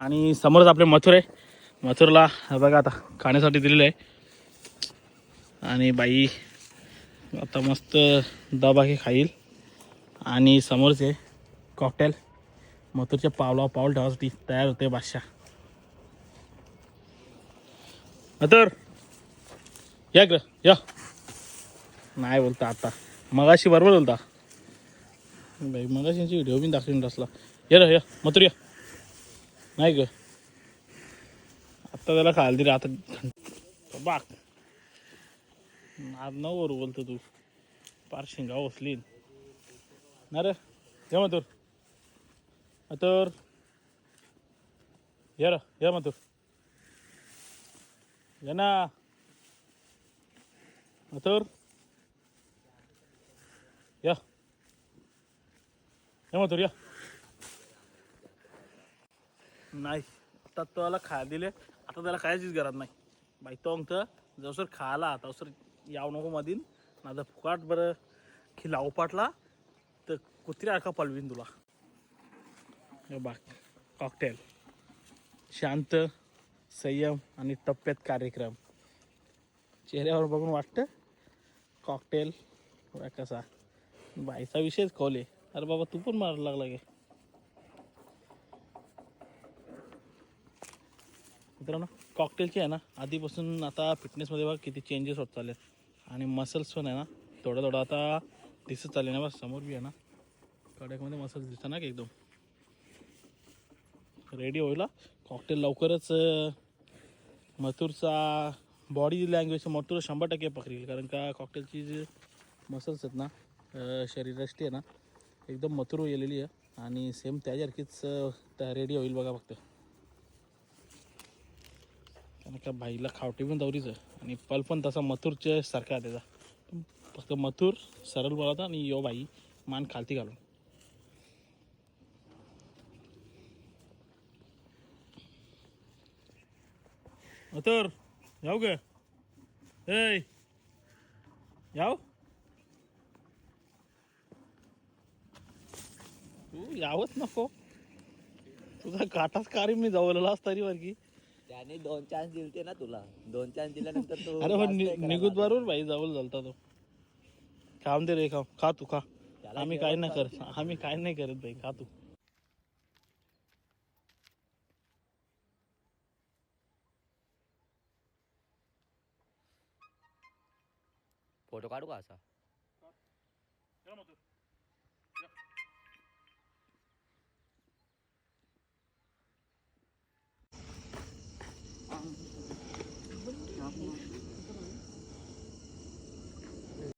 आणि समोरच आपले मथुर आहे. मथुरला बघा आता खाण्यासाठी दिलेलं आहे. आणि बाई आता मस्त दबाके खाईल. आणि समोरचे कॉकटेल मथुरच्या पावला पाऊल ठेवासाठी तयार होते बादशाह. मथुर या ग या. नाही बोलता आता. मगाशी बरोबर बोलता. बाई मगाशींची व्हिडिओ बी दाखवून असला ये रे या. मथुर या. नाही ग आत्ता त्याला खायला दिलं आता बाक आज न वर बोलतो तू पार शिंगा उचलीन ना रे या मथुर मथुर या रे या मथुर या ना मथुर या या मथुर या नाही आता त्याला खा दिले. आता त्याला खायचीच गरज नाही. बाई तो अंक जवसर खायला आता सर याव नको मधीन. माझा फुकाट बरं. खिला पाटला तर कुत्री अडका पलवीन तुला. हे कॉकटेल शांत संयम आणि टप्प्यात कार्यक्रम. चेहऱ्यावर बघून वाटतं कॉकटेल कसा. बाईचा विषयच खोले अरे बाबा तू पण मारायला लागला गे मित्रांनो कॉकटेलची आहे ना आधीपासून आता फिटनेसमध्ये बघा किती चेंजेस होत चालले आणि मसल्स पण आहे ना थोडं थोडं आता दिसत चालले ना बस समोर बी आहे ना. कड्यामध्ये मसल्स दिसतात ना की एकदम. रेडी होईल कॉकटेल लवकरच मथुरचा बॉडी लँग्वेज मथुर शंभर टक्के पकडील. कारण का कॉकटेलची जी मसल्स आहेत ना शरीराची आहे ना एकदम मथुर गेलेली आहे. आणि सेम त्याच्यासारखीच रेडी होईल बघा फक्त. कारण का बाईला खावटी पण दौरीच आणि पल पण तसा मथुरच्या सारखा आहे त्याचा. फक्त मथुर सरळ बोलावता आणि यो बाई मान खालती घालून. मथुर जाऊ ग. ए याव तू यावच नको. तुझा काटाच कारी मी जवळलाच तरी वरकी त्याने दोन चान्स दिलते ना तुला. दोन चान्स दिल्यानंतर तू अरे पण नि- निघूत. बरोबर भाई जवळ झालता तो. काम दे रे खाव खा तू खा. त्याला आम्ही काय नाही. करत. आम्ही काय नाही करत भाई खा तू. फोटो काढू का असा?